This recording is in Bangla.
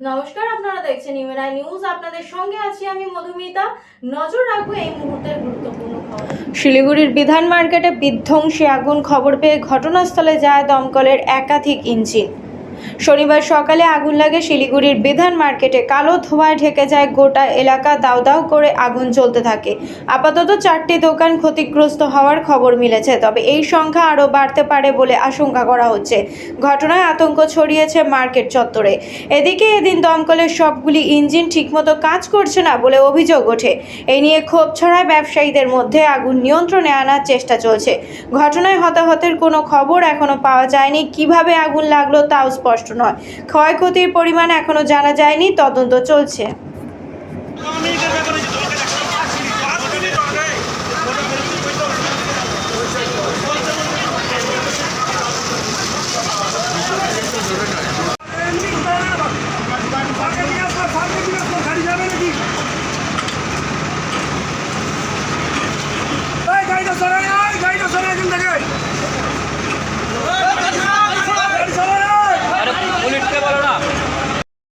নমস্কার, আপনারা দেখছেন ইমেরাই নিউজ। আপনাদের সঙ্গে আছি আমি মধুমিতা। নজর রাখব এই মুহূর্তের গুরুত্বপূর্ণ শিলিগুড়ির বিধান মার্কেটে বিধ্বংসী আগুন খবর পেয়ে ঘটনাস্থলে যায় দমকলের একাধিক ইঞ্জিন। শনিবার সকালে আগুন লাগে শিলিগুড়ির বিধান মার্কেটে কালো ধোঁয়ায় ঢেকে যায় গোটা এলাকা দাউ দাউ করে আগুন জ্বলতে থাকে। আপাতত চারটি দোকান ক্ষতিগ্রস্ত হওয়ার খবর মিলেছে, তবে এই সংখ্যা আরও বাড়তে পারে বলে আশঙ্কা করা হচ্ছে। ঘটনায় আতঙ্ক ছড়িয়েছে মার্কেট চত্বরে। এদিকে এদিন দমকলের সবগুলি ইঞ্জিন ঠিকমতো কাজ করছে না বলে অভিযোগ ওঠে। এই নিয়ে ক্ষোভ ছড়ায় ব্যবসায়ীদের মধ্যে আগুন নিয়ন্ত্রণে আনার চেষ্টা চলছে। ঘটনায় হতাহতের কোনো খবর এখনও পাওয়া যায়নি। কীভাবে আগুন লাগল তাও স্পষ্ট নয়। ক্ষয়ক্ষতির পরিমাণ এখনও জানা যায়নি তদন্ত চলছে।